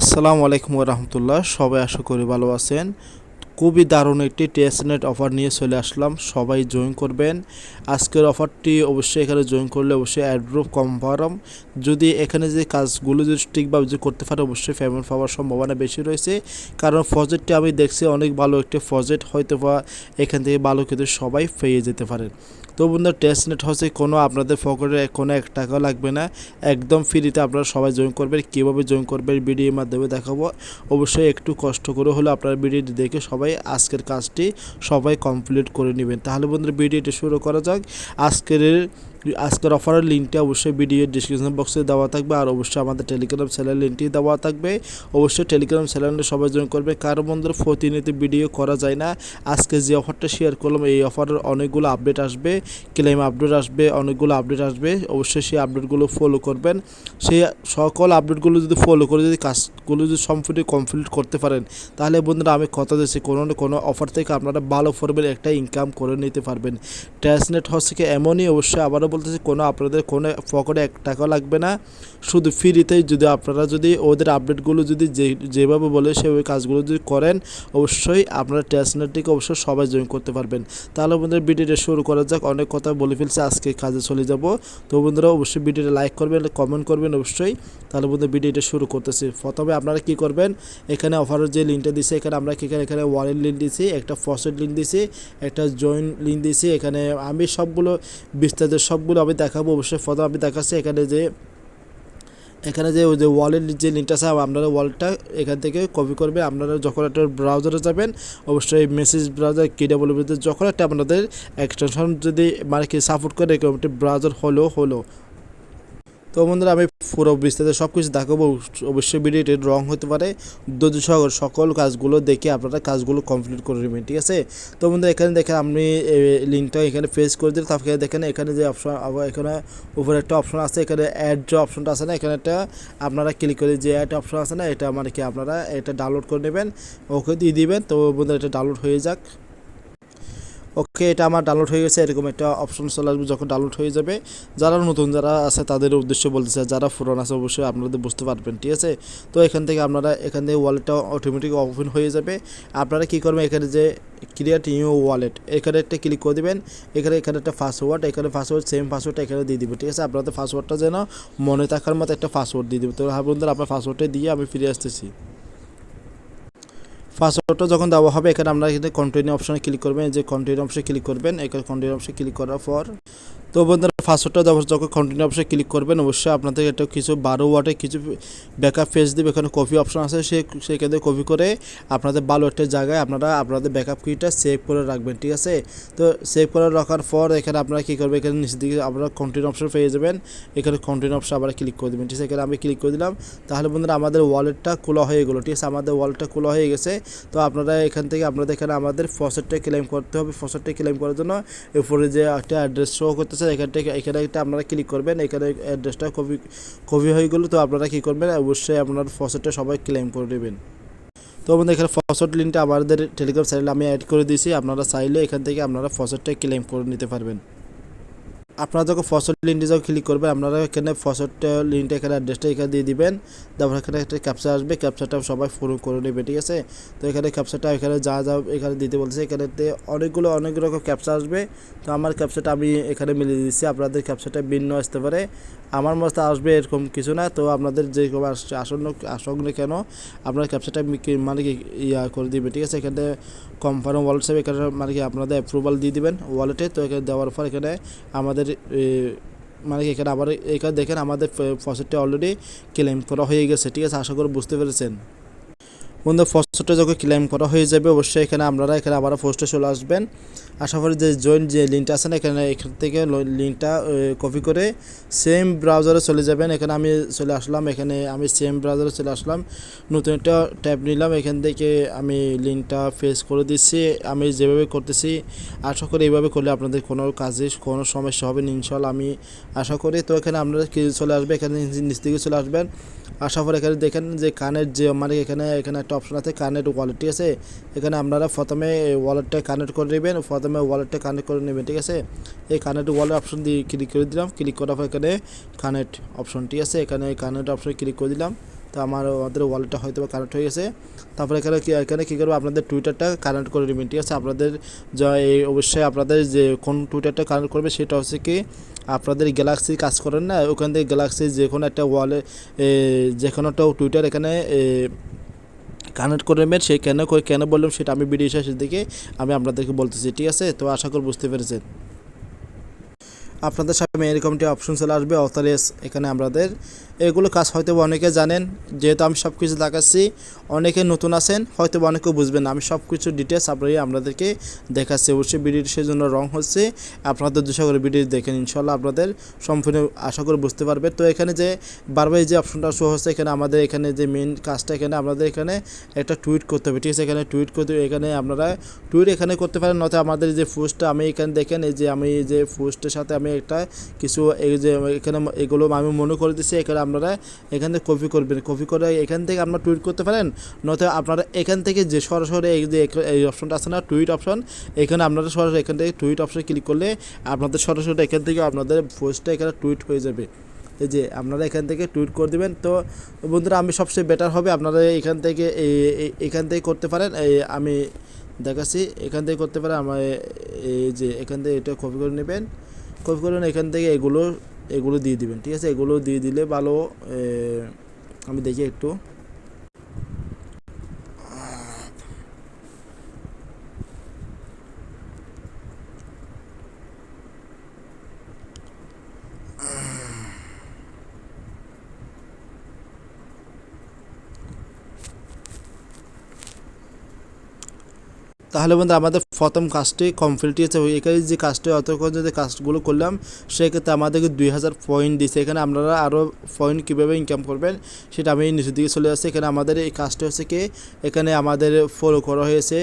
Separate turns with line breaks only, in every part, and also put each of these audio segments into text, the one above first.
আসসালামু আলাইকুম রহমতুল্লাহ। সবাই আশা করি ভালো আছেন। খুবই দারুণ একটি টেস্টনেট অফার নিয়ে চলে আসলাম। সবাই জয়েন করবেন। আজকের অফারটি অবশ্যই এখানে জয়েন করলে অবশ্যই অ্যাড্রপ কনফার্ম যদি এখানে যে কাজগুলো যদি ঠিকভাবে যদি করতে পারে, অবশ্যই পেমেন্ট পাওয়ার সম্ভাবনা বেশি রয়েছে। কারণ প্রজেক্টটি আমি দেখছি অনেক ভালো একটি প্রজেক্ট হয়তো বা এখান থেকে ভালো কিন্তু সবাই পেয়ে যেতে পারেন। তো বন্ধু টেস্টনেট হচ্ছে কোনো আপনাদের পকেটে কোনো এক টাকাও লাগবে না। একদম ফ্রিতে আপনারা সবাই জয়েন করবেন। কীভাবে জয়েন করবেন ভিডিওর মাধ্যমে দেখাবো। অবশ্যই একটু কষ্ট করে হলেও আপনারা ভিডিওটি দেখে সবাই আজকের কাজটি সবাই কমপ্লিট করে নেবেন। তাহলে বন্ধুরা ভিডিওটি শুরু করা যাক। আজকের আজকের অফারের লিঙ্কটা অবশ্যই ভিডিওর ডিসক্রিপশন বক্সে দেওয়া থাকবে আর অবশ্যই আমাদের টেলিগ্রাম চ্যানেল লিঙ্কটি দেওয়া থাকবে। অবশ্যই টেলিগ্রাম চ্যানেলে সবাই জয়েন করবে। কারও বন্ধুরা প্রতিনিয়ত ভিডিও করা যায় না। আজকে যে অফারটা শেয়ার করলাম, এই অফারের অনেকগুলো আপডেট আসবে। ক্লেম আপডেট আসবে, অনেকগুলো আপডেট আসবে। অবশ্যই সেই আপডেটগুলো ফলো করবেন। সেই সকল আপডেটগুলো যদি ফলো করে যদি কাজগুলো যদি সম্পূর্ণ কমপ্লিট করতে পারেন, তাহলে বন্ধুরা আমি কথা দিচ্ছি, কোনো না কোনো অফার থেকে আপনারা ভালো ফর্মের একটা ইনকাম করে নিতে পারবেন। ট্রান্সনেট হচ্ছে কি এমনই, অবশ্যই আবারও বলতেছি, কোনো আপনাদের কোনো পকেটে এক টাকাও লাগবে না। শুধু ফ্রিতেই যদি আপনারা যদি ওদের আপডেটগুলো যদি যে, যেভাবে বলে সেভাবে কাজগুলো যদি করেন, অবশ্যই আপনারা ট্রান্সনেটটিকে অবশ্যই সবাই জয়েন করতে পারবেন। তাহলে বন্ধুরা, ভিডিওটা শুরু করা যাক। অনেক কথা বলে ফেলছে, আজকে কাজে চলে যাব। তো বন্ধুরা, অবশ্যই ভিডিওটা লাইক করবেন, কমেন্ট করবেন অবশ্যই। তাহলে বন্ধু ভিডিওটা শুরু করতেছি। প্রথমে আপনারা কি করবেন, এখানে অফারের যে লিঙ্কটা দিছে, এখানে আমরা কি এখানে ওয়ালেট লিঙ্ক দিছি, একটা ফসেট লিঙ্ক দিছি, একটা জয়েন লিঙ্ক দিছি, এখানে আমি সবগুলো বিস্তারিত সবগুলো আমি দেখাবো, অবশ্যই ফটো আমি দেখাচ্ছি। এখানে যে এখানে যে, ওই যে ওয়ালের যে লিঙ্কটা আছে, আপনারা ওয়ালটা এখান থেকে কপি করবে। আপনারা যখন একটা ব্রাউজারে যাবেন, অবশ্যই মেসেজ ব্রাউজার কি ডাবল যখন একটা আপনাদের এক্সটেনশন যদি মানে কি সাপোর্ট করে, এরকম একটি ব্রাউজার হলো হলো। তো বন্ধুরা, আমি পুরো বিস্তারিত সব কিছু দেখাবো। অবশ্যই ভিডিওটি রং হতে পারে, ধৈর্য সহকার সকল কাজগুলো দেখে আপনারা কাজগুলো কমপ্লিট করে নেবেন, ঠিক আছে? তো বন্ধুরা, এখানে দেখেন আপনি লিঙ্কটা এখানে ফেস করে দিলে তারপরে দেখেন এখানে যে অপশন এখানে উপরে একটা অপশন আছে, এখানে অ্যাড যে অপশনটা আছে না, এখানে একটা আপনারা ক্লিক করে যে অ্যাড অপশন আছে না, এটা মানে কি আপনারা এটা ডাউনলোড করে নেবেন, ওকে দিয়ে দিবেন। তো বন্ধুরা, এটা ডাউনলোড হয়ে যাক। ওকে, এটা আমার ডাউনলোড হয়ে গেছে, এরকম একটা অপশন চলে আসবে যখন ডাউনলোড হয়ে যাবে। যারা নতুন, যারা আছে, তাদের উদ্দেশ্য বলতেছে, যারা পুরান আছে, অবশ্যই আপনাদের বুঝতে পারবেন, ঠিক আছে? তো এখান থেকে আপনারা, এখান থেকে ওয়ালেটটা অটোমেটিক ওপেন হয়ে যাবে। আপনারা কী করবেন, এখানে যে ক্রিয়েট নিউ ওয়ালেট এখানে একটা ক্লিক করে দেবেন। এখানে এখানে একটা পাসওয়ার্ড এখানে পাসওয়ার্ড সেম পাসওয়ার্ডটা এখানে দিয়ে দিবে ঠিক আছে? আপনাদের পাসওয়ার্ডটা যেন মনে থাকার মতো একটা পাসওয়ার্ড দিয়ে দেবে তো হ্যাঁ বন্ধুরা, আপনার পাসওয়ার্ডটা দিয়ে আমি ফিরে আসতেছি। পাসওয়ার্ডটা যখন দেওয়া হবে, এখানে আপনারা কিন্তু কন্টিনিউ অপশানে ক্লিক করবেন। যে কন্টিনিউ অপশানে ক্লিক করবেন, এখানে কন্টিনিউ অপশনে ক্লিক করার পর তো বন্ধুরা পাসওয়ার্ডটা দেওয়ার যখন কন্টিনিউ অপশনে ক্লিক করবেন, অবশ্যই আপনাদের এটা কিছু বারো ওয়াটে কিছু ব্যাকআপ পেজ দেবে। এখানে কপি অপশন আছে, সে সেখানে কপি করে আপনাদের ভালো একটা জায়গায় আপনারা আপনাদের ব্যাকআপ কিটা সেভ করে রাখবেন, ঠিক আছে? তো সেভ করে রাখার পর এখানে আপনারা কী করবেন? এখানে নিচের দিকে আপনারা কন্টিনিউ অপশন পেয়ে যাবেন। এখানে কন্টিনিউ অপশন আবার ক্লিক করে দেবেন, ঠিক আছে? এখানে আমি ক্লিক করে দিলাম। তাহলে বন্ধুরা, আমাদের ওয়ালেটটা খোলা হয়ে গেলো, ঠিক আছে? আমাদের ওয়ালেটটা খোলা হয়ে গেছে। তো আপনারা এখান থেকে আপনাদের এখানে আমাদের ফসেটটা ক্লেম করতে হবে। ফসেটটা ক্লেম করার জন্য এরপরে যে একটা অ্যাড্রেস শো করতেছে এখান থেকে, এখানে একটা আপনারা ক্লিক করবেন, এখানে অ্যাড্রেসটা কপি কপি হয়ে গেলো, তো আপনারা কী করবেন, অবশ্যই আপনার ফসটটা সবাই ক্লেম করে নেবেন। তো আমাদের এখানে ফসট লিঙ্কটা আমাদের টেলিগ্রাম চ্যানেলে আমি অ্যাড করে দিয়েছি, আপনারা চাইলে এখান থেকে আপনারা ফসটটা ক্লেম করে নিতে পারবেন। আপনারা যখন ফসল লিঙ্কটি যখন ক্লিক করবেন, আপনারা এখানে ফসলটা লিঙ্কটা এখানে অ্যাড্রেসটা এখানে দিয়ে দিবেন। তারপর এখানে একটা ক্যাপচার আসবে ক্যাপচারটা সবাই ফোন করে নেবে, ঠিক আছে? তো এখানে ক্যাপচারটা এখানে যা যা এখানে দিতে বলছে, এখানেতে অনেকগুলো, অনেক রকম ক্যাপচার আসবে। তো আমার ক্যাপচাটা আমি এখানে মিলিয়ে দিচ্ছি, আপনাদের ক্যাপচাটা ভিন্ন আসতে পারে। আমার মতো আসবে এরকম কিছু না। তো আপনাদের যে আসছে আসন্ন আসুক না কেন আপনার ক্যাপচাটা মানে কি ইয়া করে দিবে ঠিক আছে? এখানে কনফার্ম ওয়ালেট হিসেবে এখানে মানে কি আপনাদের অ্যাপ্রুভাল দিয়ে দিবেন ওয়ালেটে তো এখানে দেওয়ার পর এখানে আমাদের মানে কি এখানে আবার এখানে দেখেন আমাদের ফসেটটা অলরেডি ক্লেম করা হয়ে গেছে, ঠিক আছে? আশা করি বুঝতে পেরেছেন। বন্ধু ফসলটা যখন ক্লেম করা হয়ে যাবে, অবশ্যই এখানে আপনারা এখানে আবার পোস্টে চলে আসবেন। আশা করি যে জয়েন যে লিঙ্কটা আছে না, এখানে, এখান থেকে লিঙ্কটা কপি করে সেম ব্রাউজারে চলে যাবেন। এখানে আমি চলে আসলাম, এখানে আমি সেম ব্রাউজারে চলে আসলাম। নতুন একটা ট্যাব নিলাম, এখান থেকে আমি লিঙ্কটা ফেস করে দিচ্ছি। আমি যেভাবে করতেছি, আশা করি এইভাবে করলে আপনাদের কোনো কাজে কোনো সমস্যা হবে না ইনশাল্লাহ আমি আশা করি। তো এখানে আপনারা চলে আসবে, এখানে নিচ থেকে চলে আসবেন। আসার পর এখানে দেখেন যে কানের যে মানে এখানে এখানে একটা অপশন আছে কানেক্ট ওয়ালেট ঠিক আছে। এখানে আপনারা প্রথমে ওয়ালেটটা কানেক্ট করে নেবেন, প্রথমে ওয়ালেটটা কানেক্ট করে নেবেন, ঠিক আছে? এই কানেক্ট ওয়ালেট অপশন দিয়ে ক্লিক করে দিলাম ক্লিক করার পর এখানে কানেক্ট অপশন ঠিক আছে, এখানে কানেক্ট অপশন ক্লিক করে দিলাম। তো আমার আমাদের ওয়ালেটটা হয়তো বা কানেক্ট হয়ে গেছে। তারপরে এখানে কি, এখানে কী করব? আপনাদের টুইটারটা কানেক্ট করে নেবেন ঠিক আছে? আপনাদের যা এই অবশ্যই আপনাদের যে কোন টুইটারটা কানেক্ট করবে, সেটা হচ্ছে কি, আপনাদের গ্যালাক্সি কাজ করেন না? ওখান থেকে গ্যালাক্সি যে কোনো একটা ওয়ালে যে কোনো একটা টুইটার এখানে কানেক্ট করে নেবেন। সেই কেন কেন বললাম, সেটা আমি ভিডিও শেষের দিকে আমি আপনাদেরকে বলতেছি, ঠিক আছে? তো আশা করি বুঝতে পেরেছেন। আপনাদের সামনে এরকম একটি অপশন চলে আসবে অথরাইজ এখানে আমাদের এগুলো কাজ হয়তো অনেকে জানেন, যেহেতু আমি সব কিছু দেখাচ্ছি, অনেকে নতুন আছেন হয়তো বা অনেকেও বুঝবেন আমি সব কিছু ডিটেলস আপনাকে আপনাদেরকে দেখাচ্ছি। অবশ্যই ভিডিওটি সেই জন্য রং হচ্ছে। আপনাদের দুশো করে ভিডিও দেখেন ইনশাল্লাহ আপনাদের সম্পূর্ণ আশা করে বুঝতে পারবে। তো এখানে যে বারবার যে অপশনটা শো হচ্ছে, এখানে আমাদের এখানে যে মেন কাজটা, এখানে আপনাদের এখানে একটা টুইট করতে হবে। ঠিক আছে, এখানে টুইট করতে এখানে আপনারা টুইট এখানে করতে পারেন, নয়তো আমাদের যে পোস্টটা আমি এখানে দেখেন, এই যে আমি এই যে পোস্টের সাথে আমি একটা কিছু এই যে এখানে এগুলো আমি মনে করে দিচ্ছি এখানে আপনারা এখান থেকে কপি করবেন কপি করে এখান থেকে আপনারা টুইট করতে পারেন নয়তো আপনারা এখান থেকে যে সরাসরি এই যে এই অপশনটা আছে না টুইট অপশন এখানে আপনারা সরাসরি এখান থেকে টুইট অপশনে ক্লিক করলে আপনাদের সরাসরি এখান থেকে আপনাদের পোস্টটা এখানে টুইট হয়ে যাবে এই যে আপনারা এখান থেকে টুইট করে দেবেন তো বন্ধুরা আমি সবচেয়ে বেটার হবে আপনারা এখান থেকে এখান থেকে করতে পারেন আমি দেখাচ্ছি এখান থেকে করতে পারেন আমার এই যে এখান থেকে এটা কপি করে নেবেন কপি করে এখান থেকে এগুলো এগুলো দিয়ে দিবেন, ঠিক আছে? এগুলো দিয়ে দিলে ভালো আমি দেখি একটু। তাহলে বন্ধু আমাদের প্রথম কাজটি কমপ্লিট হয়েছে। এখানে যে কাজটি অতক্ষণ যদি কাজগুলো করলাম, সেক্ষেত্রে আমাদেরকে দুই হাজার পয়েন্ট দিচ্ছে এখানে আপনারা আরও পয়েন্ট কীভাবে ইনকাম করবেন, সেটা আমি নিচের দিকে চলে আসছি এখানে আমাদের এই কাজটা হচ্ছে কি, এখানে আমাদের ফলো করা হয়েছে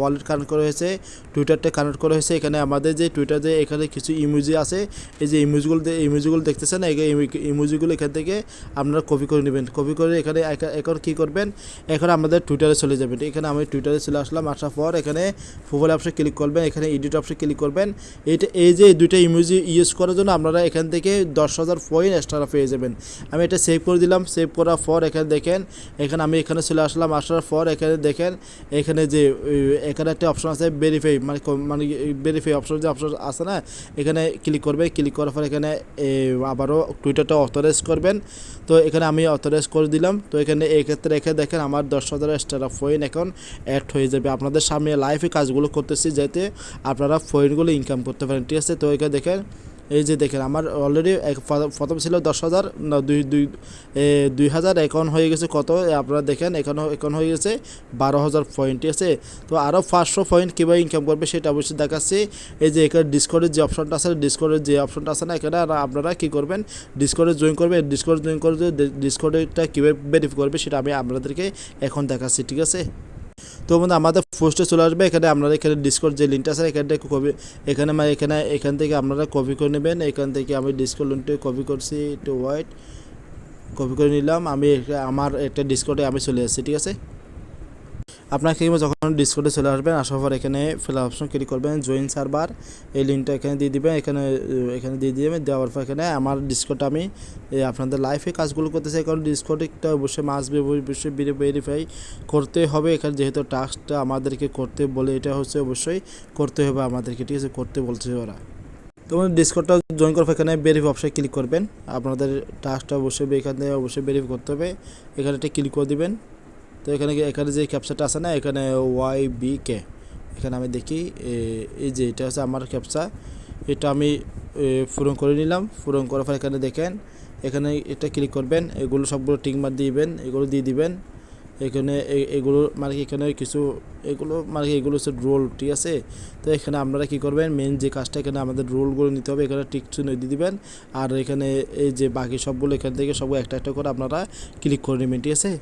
ওয়ালেট কানেক্ট করা হয়েছে টুইটারটা কানেক্ট করা হয়েছে। এখানে আমাদের যে টুইটার যে এখানে কিছু ইমোজি আছে, এই যে ইমোজিগুলো ইমোজিগুলো দেখতেছেন, এই ইমোজিগুলো এখান থেকে আপনারা কপি করে নেবেন। কপি করে এখানে এখন কী করবেন, এখন আমাদের টুইটারে চলে যাবেন। এখানে আমি টুইটারে চলে আসলাম, আসার পর এখানে প্রোফাইল অপশনে ক্লিক করবেন, এখানে এডিট অপশনে ক্লিক করবেন। এইটা এই যে দুইটা ইমোজি ইউজ করার জন্য আপনারা এখান থেকে দশ হাজার পয়েন্ট এক্সট্রা পেয়ে যাবেন। আমি এটা সেভ করে দিলাম সেভ করার পর এখানে দেখেন, এখানে আমি এখানে চলে আসলাম, আসার পর এখানে দেখেন, এখানে যে এখানে একটা অপশন আছে ভেরিফাই মানে মানে ভেরিফাই অপশন যে অপশন আছে না, এখানে ক্লিক করবে ক্লিক করার পর এখানে আবারও টুইটারটা অথরাইজ করবেন। তো এখানে আমি অথরাইজ করে দিলাম, তো এখানে এই ক্ষেত্রে রেখে দেখেন আমার দশ হাজার এক্সট্রা পয়েন্ট এখন অ্যাড হয়ে যাবে। আপনাদের সামনে লাইভে কাজগুলো করতেছি যাতে আপনারা পয়েন্টগুলো ইনকাম করতে পারেন। ঠিক আছে? তো এখানে দেখেন, এই যে দেখেন, আমার অলরেডি প্রথম ছিল দশ হাজার, না দুই দুই দুই হাজার, এখন হয়ে গেছে কত? আপনারা দেখেন, এখন এখন হয়ে গেছে বারো হাজার পয়েন্ট ঠিক আছে? তো আরও পাঁচশো পয়েন্ট কীভাবে ইনকাম করবে সেটা অবশ্যই দেখাচ্ছি। এই যে এখানে ডিসকোডের যে অপশনটা আছে ডিসকোডের যে অপশনটা আছে না, এখানে আপনারা কী করবেন? ডিসকোডে জয়েন করবেন। ডিসকোড জয়েন করে ডিসকোডটা কীভাবে ভেরিফাই করবে সেটা আমি আপনাদেরকে এখন দেখাচ্ছি, ঠিক আছে? তো বন্ধু, আমাদের পোস্টে চলে আসবে। এখানে আপনারা এখানে ডিসকোড যে লিঙ্কটা আছে, এখান থেকে কপি এখানে মানে এখানে এখান থেকে আপনারা কপি করে নেবেন। এখান থেকে আমি ডিসকোড লিঙ্কটা কপি করছি একটু হোয়াইট কপি করে নিলাম। আমি আমার একটা ডিসকোডে আমি চলে আসছি, ঠিক আছে? আপনাকে এবার যখন ডিসকোডে চলে আসবেন, আসার পর এখানে ফেলা অপশন ক্লিক করবেন জয়েন সার্ভার এই লিঙ্কটা এখানে দিয়ে দিবেন, এখানে এখানে দিয়ে দিবেন, দেওয়ার পর এখানে আমার ডিসকোডটা আমি আপনাদের লাইফে কাজগুলো করতে চাই কারণ ডিসকোডটা অবশ্যই মাস্ট অবশ্যই ভেরিফাই করতে হবে, এখানে যেহেতু টাস্কটা আমাদেরকে করতে বলে, এটা হচ্ছে অবশ্যই করতে হবে আমাদেরকে, ঠিক আছে? করতে বলছে ওরা। তোমার ডিসকোডটা জয়েন পর এখানে ভেরিফাই অপশনে ক্লিক করবেন, আপনাদের টাস্কটা অবশ্যই, এখানে অবশ্যই ভেরিফাই করতে হবে, এখানে একটা ক্লিক করে দিবেন। তো এখানে এখানে যে ক্যাপচাটা আছে না, এখানে ওয়াই বি কে এখানে আমি দেখি এই যে এটা হচ্ছে আমার ক্যাপচা এটা আমি পূরণ করে নিলাম, পূরণ করার পর এখানে দেখেন, এখানে এটা ক্লিক করবেন, এগুলো সবগুলো টিক মার দিবেন, এগুলো দিয়ে দিবেন, এখানে এগুলো মানে কি এখানে কিছু, এগুলো মানে কি এগুলো হচ্ছে রোল ঠিক আছে? তো এখানে আপনারা কি করবেন মেন যে কাজটা এখানে আমাদের রোলগুলো নিতে হবে, এখানে টিক চিহ্ন দিয়ে দিবেন, আর এখানে এই যে বাকি সবগুলো এখান থেকে সবগুলো একটা একটা করে আপনারা ক্লিক করে নেবেন, ঠিক আছে?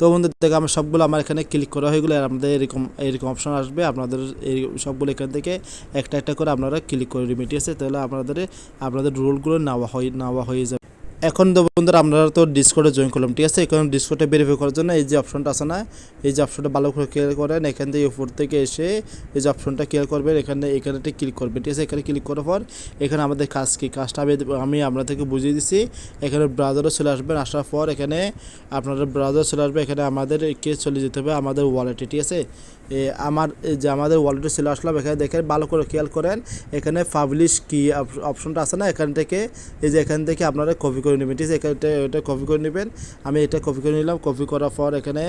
তো বন্ধু দেখো আমার সবগুলো আমার এখানে ক্লিক করা হয়ে গেলে আমাদের এরকম এরকম অপশন আসবে। আপনাদের এই সবগুলো এখান থেকে একটা একটা করে আপনারা ক্লিক করে রিমিটি আছে তাহলে আপনাদের আপনাদের রোলগুলো নেওয়া হয়ে নেওয়া হয়ে যাবে। এখন তো বন্ধুরা আমরা তো ডিসকোডে জয়েন করলাম, ঠিক আছে? এখন ডিসকোডে ভেরিফাই করার জন্য এই যে অপশনটা আছে না, এই যে অপশনটা ভালো করে ক্লিয়ার করেন, এখান থেকে উপর থেকে এসে এই যে অপশনটা ক্লিয়ার করবেন, এখানে এখানে ক্লিক করবেন, ঠিক আছে? এখানে ক্লিক করার পর এখানে আমাদের কাজ কি? কাজটা আমি আমি আপনাদেরকে বুঝিয়ে দিচ্ছি এখানে ব্রাউজারও চলে আসবেন, আসার পর এখানে আপনাদের ব্রাউজার চলে আসবে, এখানে আমাদের কে চলে যেতে হবে? আমাদের ওয়ালেটে ঠিক আছে? আমার যে আমাদের ওয়ালেটে চলে আসলাম, এখানে দেখেন ভালো করে খেয়াল করেন, এখানে পাবলিশ কি অপশনটা আছে না? এখান থেকে, এই যে এখান থেকে আপনারা কপি করে নেবেন। ঠিক আছে, এটা এটা কপি করে নেবেন। আমি এটা কপি করে নিলাম। কপি করার পর এখানে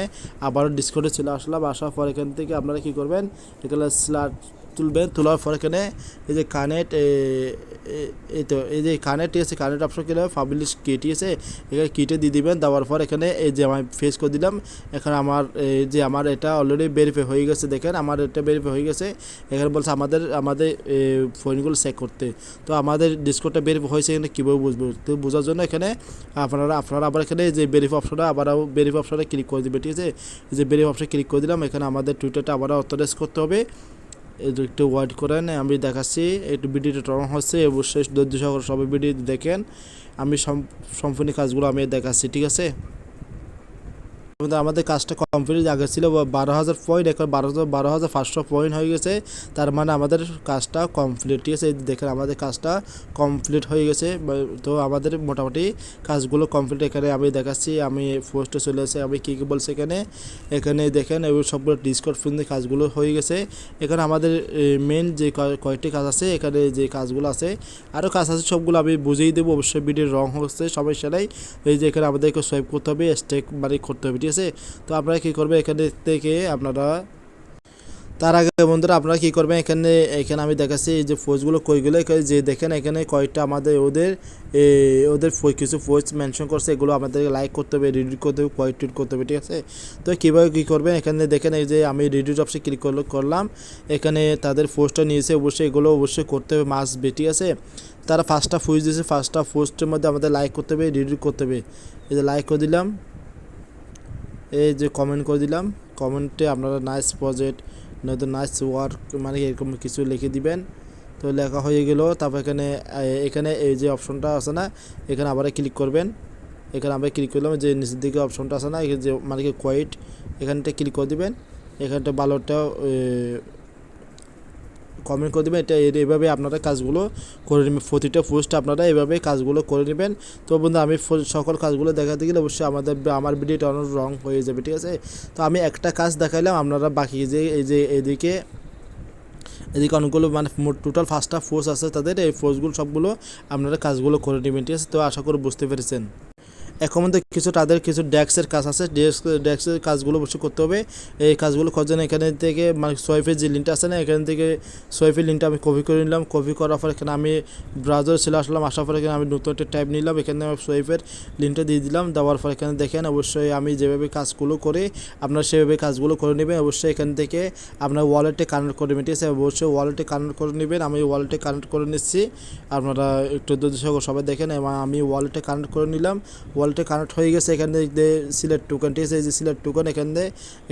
আবার ডিসকোডে চলে আসলাম। আসার পর এখান থেকে আপনারা কী করবেন? এখানে স্লাট তুলবেন। তোলার পর এখানে এই যে কানেক্ট এই তো এই যে কানেক্ট ঠিক আছে কানেক্ট অপশন কিনে পাবলিশ কি ঠিক আছে এখানে কিটে দিয়ে দিবেন, দেওয়ার পর এখানে এই যে আমি ফেস করে দিলাম, এখানে আমার এই যে আমার এটা অলরেডি ভেরিফাই হয়ে গেছে, দেখেন আমার এটা ভেরিফাই হয়ে গেছে, এখানে বলছে আমাদের আমাদের ফোনগুলো চেক করতে। তো আমাদের ডিসকোডটা ভেরিফাই হয়েছে, এখানে কীভাবে বুঝব? তো বোঝার জন্য এখানে আপনারা আপনারা আবার এখানে যে ভেরিফাই অপশনটা আবার ভেরিফাই অপশনে ক্লিক করে দেবে ঠিক আছে? যে ভেরিফাই অপশনে ক্লিক করে দিলাম, এখানে আমাদের টুইটারটা আবার অথরাইজ করতে হবে। একটু ওয়াইট করেন, আমি দেখাচ্ছি, একটু ভিডিওটা টর্ন হচ্ছে অবশ্যই ধৈর্য সহকারে সবাই ভিডিও দেখেন। আমি সম- সম্পূর্ণ কাজগুলো আমি দেখাচ্ছি, ঠিক আছে? আমাদের আমাদের কাজটা কমপ্লিট আগে ছিল বারো হাজার পয়েন্ট এখন বারো হাজার বারো হাজার পাঁচশো পয়েন্ট হয়ে গেছে। তার মানে আমাদের কাজটা কমপ্লিট ঠিক আছে? দেখেন আমাদের কাজটা কমপ্লিট হয়ে গেছে। তো আমাদের মোটামুটি কাজগুলো কমপ্লিট এখানে আমি দেখাচ্ছি। আমি পোস্টে চলে এসে আমি কী কী বলছি এখানে? এখানে দেখেন এগুলো সবগুলো ডিসকট ফোনে কাজগুলো হয়ে গেছে। এখানে আমাদের মেন যে কয়- কয়টি কাজ আছে, এখানে যে কাজগুলো আছে আরও কাজ আছে, সবগুলো আমি বুঝিয়ে দেবো। অবশ্যই ভিডিওর রং হচ্ছে সমস্যা নাই এই যে এখানে আমাদেরকে সোয়াইপ করতে হবে স্টেক মানে করতে হবে, ঠিক আছে। তো আপনারা কী করবেন এখানে থেকে আপনারা, তার আগে বন্ধুরা আপনারা কী করবেন এখানে এখানে আমি দেখাচ্ছি যে পোস্টগুলো কইগুলো যে দেখেন এখানে কয়টা আমাদের ওদের ওদের কিছু পোস্ট মেনশন করছে, এগুলো আমাদেরকে লাইক করতে হবে রিডিট করতে হবে কয়েক টুইট করতে হবে, ঠিক আছে? তো কীভাবে কী করবেন, এখানে দেখেন এই যে আমি রিডিট অপশে ক্লিক করলাম, এখানে তাদের পোস্টটা নিয়েছে, অবশ্যই এগুলো অবশ্যই করতে হবে মাস বে ঠিক আছে? তারা ফার্স্টটা পোস্ট দিয়েছে ফার্স্টটা পোস্টের মধ্যে আমাদের লাইক করতে হবে রিডিট করতে হবে। এই যে লাইক করে দিলাম। এই যে কমেন্ট করে দিলাম। কমেন্টে আপনারা নাইস প্রজেক্ট নয়তো নাইস ওয়ার্ক মানে এরকম কিছু লিখে দিবেন। তো লেখা হয়ে গেল। তারপর এখানে এখানে এই যে অপশনটা আছে না, এখানে আবার ক্লিক করবেন। এখানে আবার ক্লিক করলাম যে নিচের দিকে অপশনটা আছে না, এখানে যে মানে কি কোয়াইট এখানটা ক্লিক করে দিবেন। এখানটা ভালোটা কমেন্ট করে দেবেন, এটা এ- এভাবে আপনারা কাজগুলো করে নেবেন। প্রতিটা পোস্ট আপনারা এভাবে কাজগুলো করে নেবেন। তো বন্ধু, আমি সকল কাজগুলো দেখাতে গেলে অবশ্যই আমাদের আমার ভিডিওটা অনেক রং হয়ে যাবে, ঠিক আছে? তো আমি একটা কাজ দেখাইলাম, আপনারা বাকি যে, এই যে এদিকে এদিকে অনেকগুলো মানে টোটাল ফার্স্টটা ফোর্স আছে তাদের, এই ফোর্সগুলো সবগুলো আপনারা কাজগুলো করে নেবেন, ঠিক আছে? তো আশা করি বুঝতে পেরেছেন। এখন মধ্যে কিছু তাদের কিছু ডেস্কের কাজ আছে। ডেস্ক ডেস্কের কাজগুলো অবশ্যই করতে হবে। এই কাজগুলো করার জন্য এখানে থেকে মানে সোয়াইফের যে লিঙ্কটা আছে না, এখান থেকে সোয়াইফের লিঙ্কটা আমি কপি করে নিলাম। কপি করার পর এখানে আমি ব্রাউজার চলে আসলাম। আসার পর এখানে আমি নতুন একটা ট্যাব নিলাম। এখানে আমি সোয়াইফের লিঙ্কটা দিয়ে দিলাম। দেওয়ার পর এখানে দেখেন অবশ্যই আমি যেভাবে কাজগুলো করি, আপনারা সেভাবে কাজগুলো করে নেবেন। অবশ্যই এখান থেকে আপনার ওয়ালেটে কানেক্ট করে ঠিক আছে? অবশ্যই ওয়ালেটে কানেক্ট করে নেবেন। আমি ওয়ালেটে কানেক্ট করে নিচ্ছি। আপনারা একটু সবাই দেখেন। এবং আমি ওয়ালেটে কানেক্ট করে নিলাম। ওয়ালেটে কানেক্ট হয়ে গেছে এখানে যে সিলেক্ট টোকেন ঠিক আছে? এই যে সিলেক্ট টোকেন এখানে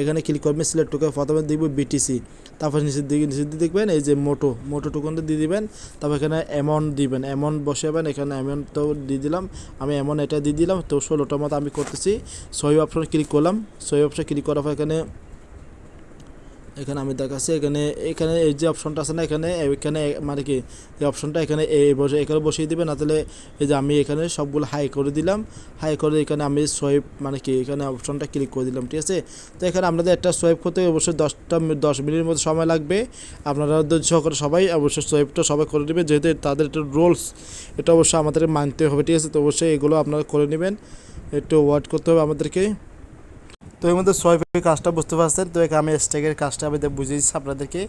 এখানে ক্লিক করবেন সিলেক্ট টোকেন প্রথমে দিব বিটিসি তারপর নিচের দিকে নিচের দিকে দেখবেন এই যে মোটো মোটো টোকেনটা দিয়ে দিবেন, তারপর এখানে অ্যামাউন্ট দিবেন অ্যামাউন্ট বসাবেন, এখানে অ্যামাউন্ট তো দিয়ে দিলাম, আমি অ্যামাউন্ট এটা দিয়ে দিলাম, তো ষোলোটার মতো আমি করতেছি। সহি অপশন ক্লিক করলাম সহি অপশন ক্লিক করার পর এখানে এখানে আমি দেখাচ্ছি, এখানে এখানে এই যে অপশনটা আছে না, এখানে এখানে মানে কি, এই অপশনটা এখানে এ বসে, এখানে বসিয়ে দিবেন না তাহলে এই যে আমি এখানে সবগুলো হাই করে দিলাম হাই করে এখানে আমি সোয়াইপ মানে কি, এখানে অপশনটা ক্লিক করে দিলাম, ঠিক আছে? তো এখানে আপনাদের একটা সোয়াইপ করতে অবশ্যই দশটা, দশ মিনিটের মতো সময় লাগবে। আপনারা সহকারে সবাই অবশ্যই সোয়াইপটা সবাই করে নেবেন, যেহেতু তাদের একটা রোলস এটা অবশ্যই আমাদের মানতে হবে, ঠিক আছে? তো অবশ্যই এগুলো আপনারা করে নেবেন, একটু ওয়াট করতে হবে আমাদেরকে। তো এর মধ্যে সোয়াইপের কাজটা বুঝতে পারছেন। তো এখানে আমি স্টেকের কাজটা আমি বুঝিয়েছি আপনাদেরকে।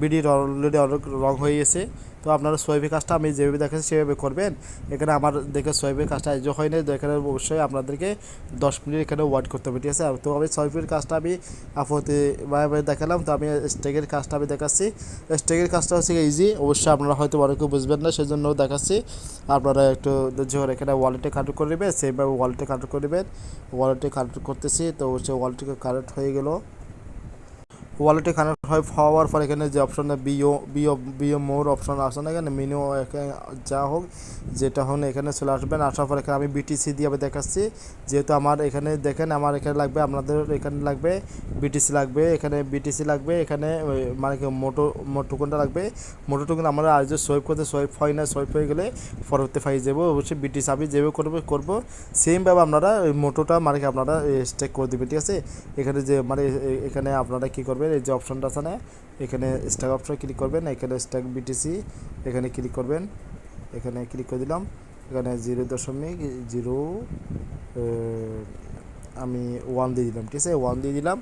বিডির অলরেডি অনেক রং হয়ে গেছে। তো আপনারা সোয়াইপের কাজটা আমি যেভাবে দেখাচ্ছি সেভাবে করবেন। এখানে আমার দেখে সোয়াইপের কাজটা আজ হয় না তো এখানে অবশ্যই আপনাদেরকে দশ মিনিট এখানে ওয়াট করতে হবে, ঠিক আছে? তো আমি সোয়াইপের কাজটা আমি আপতে ভাবে দেখালাম, তো আমি স্টেকের কাজটা আমি দেখাচ্ছি। স্টেকের কাজটা হচ্ছে ইজি অবশ্যই আপনারা হয়তো অনেকে বুঝবেন না সেই সেজন্য দেখাচ্ছি। আপনারা একটু ধরে এখানে ওয়ালেটে কানেক্ট করে নেবেন সেইভাবে ওয়ালেটে কানেক্ট করে নেবেন। ওয়ালেটে কানেক্ট করতেছি, তো হচ্ছে ওয়ালেটে কানেক্ট হয়ে গেল। ওয়ালেটে কানেক্ট হয় পাওয়ার পর এখানে যে option view view view more option আছে না এখানে মেনু এখানে যা হোক, যেটা হোক এখানে চলে আসবেন আসার পর এখানে আমি বিটিসি দিয়ে আমি দেখাচ্ছি। যেহেতু আমার এখানে দেখেন, আমার এখানে লাগবে, আপনাদের এখানে লাগবে বিটিসি লাগবে, এখানে বিটিসি লাগবে, এখানে মানে কি মোটো, মোট লাগবে? মোটো টোকন আমরা আজ যে সোয়েপ করতে সোয়েপ হয় না সোয়েপ হয়ে গেলে পরবর্তী ফাই যাব, অবশ্যই বিটিসি আমি যেভাবে করব করব সেমভাবে আপনারা মোটোটা মানে কি আপনারা স্টেক করে দেবেন, ঠিক আছে? এখানে যে মানে এখানে আপনারা কী করবেন? এই যে অপশনটা আছে না, এখানে স্ট্যাক অপশন ক্লিক করবেন, এখানে স্ট্যাক বিটিসি এখানে ক্লিক করবেন, এখানে ক্লিক করে দিলাম, এখানে জিরো দশমিক জিরো আমি ওয়ান দিয়ে দিলাম, ঠিক আছে? ওয়ান দিয়ে দিলাম,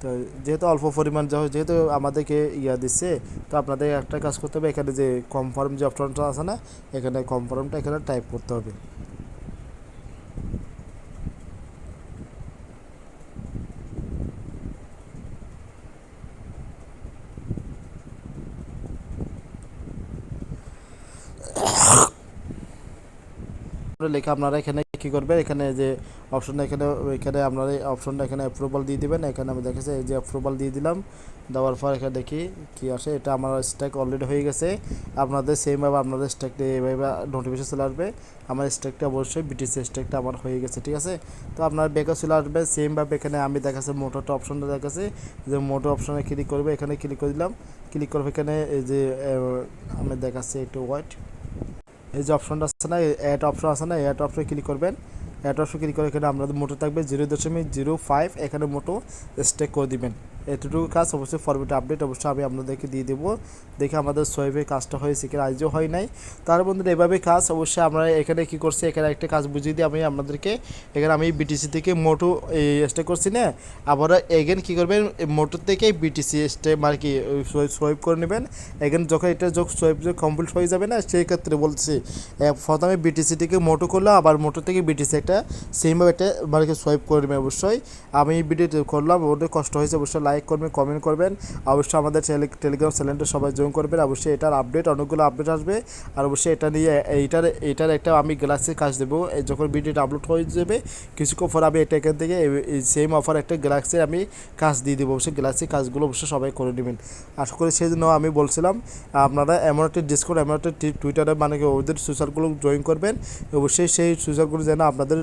তো যেহেতু অল্প পরিমাণ যেহেতু আমাদেরকে ইয়া দিচ্ছে, তো আপনাদের একটা কাজ করতে হবে, এখানে যে কনফার্ম যে অপশনটা আছে না, এখানে কনফার্মটা এখানে টাইপ করতে হবে। লেখা আপনারা এখানে কি করবেন? এখানে যে অপশন এখানে এখানে আপনারা অপশনটা এখানে অ্যাপ্রুভাল দিয়ে দিবেন। এখানে আমি দেখেছি এই যে অ্যাপ্রুভাল দিয়ে দিলাম। দেওয়ার পর এখানে দেখি কি আসে। এটা আমার স্ট্যাক অলরেডি হয়ে গেছে। আপনাদের সেমভাবে আপনাদের স্ট্যাকটা এইভাবে নোটিফিকেশন চলে আসবে। আমার স্ট্যাকটা অবশ্যই বিটিসি স্ট্যাকটা আমার হয়ে গেছে, ঠিক আছে? তো আপনার বেকার চলে আসবে। সেমভাবে এখানে আমি দেখাচ্ছে মোটরটা অপশনটা দেখাচ্ছে। যে মোটর অপশনে ক্লিক করবে। এখানে ক্লিক করে দিলাম। ক্লিক করবে এখানে এই যে আমি দেখাচ্ছি একটু ওয়াইট এই যে অপশনটা আছে না অ্যাড অপশন আছে না অ্যাড অপশনে ক্লিক করবেন। অ্যাড অপশন ক্লিক করে এখানে আপনাদের মোটো থাকবে জিরো দশমিক জিরো ফাইভ এখানে মোটো স্টেক করে দিবেন। এতটুকু কাজ অবশ্যই ফরমেট আপডেট অবশ্যই আমি আপনাদেরকে দিয়ে দেবো। দেখে আমাদের সোয়েবে কাজটা হয়েছে কিনা, আজও হয় নাই। তার বন্ধুরা, এভাবে কাজ অবশ্যই আমরা এখানে কি করছি, এখানে একটা কাজ বুঝিয়ে দিই আমি আপনাদেরকে এখানে আমি বিটিসি থেকে মোটো স্টে করছি না। আবার এগেন কি করবেন মোটর থেকে বিটিসি স্টেপ আর কি সোয়েপ করে নেবেন। এগেন যখন এটা যখন সোয়েপ কমপ্লিট হয়ে যাবে না, সেই ক্ষেত্রে বলছি প্রথমে বিটিসি থেকে মোটো করল, আবার মোটো থেকে বিটিসি একটা সেমভাবে একটা মানে সোয়েপ করে নেবে অবশ্যই। আমি ভিডিও করলাম, ওদের কষ্ট হয়েছে অবশ্যই লাইক করবেন কমেন্ট করবেন। অবশ্যই আমাদের টেলি- টেলিগ্রাম চ্যানেলটা সবাই জয়েন করবেন। অবশ্যই এটার আপডেট অনেকগুলো আপডেট আসবে। আর অবশ্যই এটা নিয়ে এইটার এইটার একটা আমি গ্যালাক্সির কাজ দেবো। যখন ভিডিওটা আপলোড হয়ে যাবে, কিছুক্ষণ পর আমি এটা এখান থেকে সেম অফার একটা গ্যালাক্সির আমি কাজ দিয়ে দেবো। অবশ্যই গ্যালাক্সির কাজগুলো অবশ্যই সবাই করে নেবেন। আশা করি সেই জন্য আমি বলছিলাম, আপনারা এমন একটা ডিসকোড এমন একটা টুইটারে মানে ওদের সোশ্যালগুলো জয়েন করবেন। অবশ্যই সেই সোশ্যালগুলো যেন আপনাদের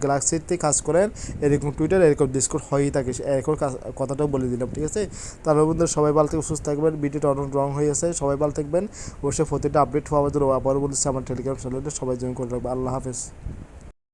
গ্যালাক্সিতে কাজ করেন, এরকম টুইটার এরকম ডিসকোড হয়েই থাকে। এরকম কথাটাও বলে দিলাম, ঠিক আছে? তারপর বন্ধুরা সবাই ভালো থেকে সুস্থ থাকবেন, ভিডিওটা অনেক রং হয়ে আছে সবাই ভালো থাকবেন। অবশ্যই প্রতিটা আপডেট পাওয়ার জন্য আবার বলছি, আমার টেলিগ্রাম চ্যানেলটা সবাই জয়েন করে রাখবে আল্লাহ হাফেজ।